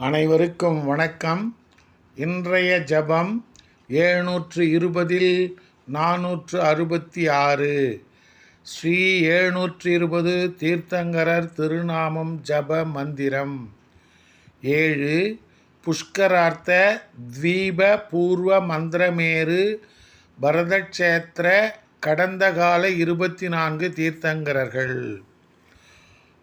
அனைவருக்கும் வணக்கம். இன்றைய ஜபம் ஏழ்நூற்று இருபதில் நானூற்று அறுபத்தி ஆறு. ஸ்ரீ ஏழ்நூற்று இருபது தீர்த்தங்கரர் திருநாமம் ஜப மந்திரம். ஏழு புஷ்கரார்த்த தீப பூர்வ மந்திரமேரு பரதக்ஷேத்திர கடந்த கால இருபத்தி நான்கு தீர்த்தங்கரர்கள்.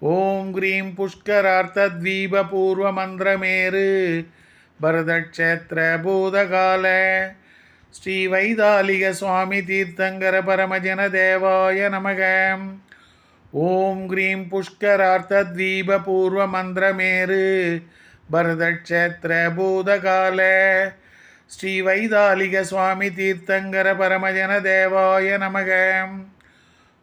ஓம் கிரீம் புஷ்கரார்த்த தீப பரதக்ஷேத்திர பூதகால ஸ்ரீ வைதாலிக சுவாமி தீர்த்தங்கர பரமஜன தேவாய நமக. ஓம் கிரீம் புஷ்கரார்த்த தீப பரதக்ஷேத்திர பூதகால ஸ்ரீ வைதாலிக சுவாமி தீர்த்தங்கர பரமஜன தேவாய நமகம்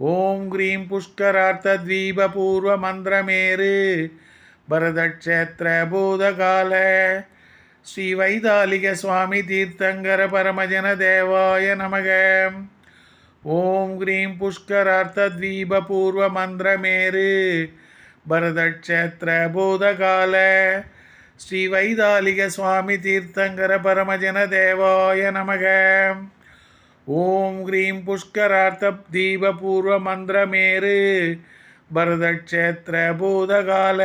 ஓம் ஹ்ரீம் புஷ்கரார்த்த தீப பூர்வ மந்திரமேரு பரதக்ஷேத்திர பூதகால ஸ்ரீ வைதாலிக சுவாமி தீர்த்தங்கர பரமஜன தேவாய நமக. ஓம் ஹ்ரீம் புஷ்கரார்த்த தீப பூர்வ மந்திரமேரு பரதக்ஷேத்திர பூதகால ஸ்ரீ வைதாலிக சுவாமி தீர்த்தங்கர பரமஜன தேவாய நமகம் ஓம் ஹ்ரீம் புஷ்கரார்த்த தீபபூர்வ மந்திரமேறு. பரதக்ஷேத்திர பூதகால.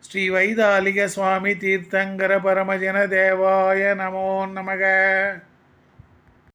ஸ்ரீ வைதாலிக சுவாமி தீர்த்தங்கர பரமஜன தேவாய நமோ நமக.